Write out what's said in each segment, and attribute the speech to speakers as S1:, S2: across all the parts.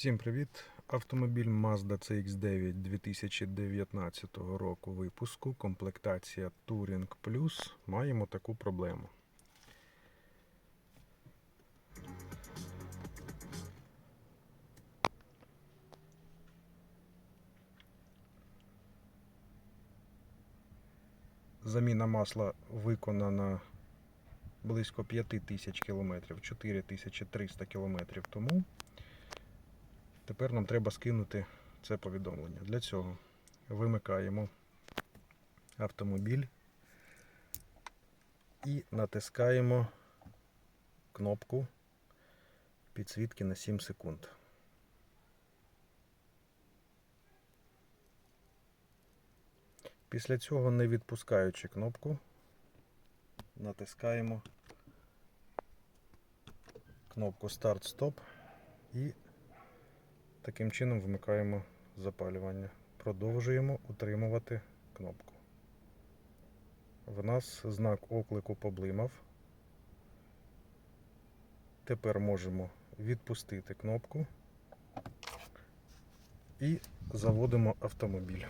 S1: Всім привіт! Автомобіль Mazda CX9 2019 року випуску, комплектація Touring Plus. Маємо таку проблему. Заміна масла виконана близько 5000 км, 4300 км тому. Тепер нам треба скинути це повідомлення. Для цього вимикаємо автомобіль і натискаємо кнопку підсвітки на 7 секунд. Після цього, не відпускаючи кнопку, натискаємо кнопку Старт-Стоп і Таким чином вмикаємо запалювання. Продовжуємо утримувати кнопку. В нас знак оклику поблимав. Тепер можемо відпустити кнопку і заводимо автомобіль.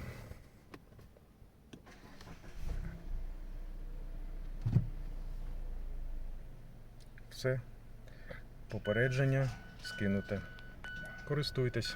S1: Все. Попередження скинуте користуйтесь.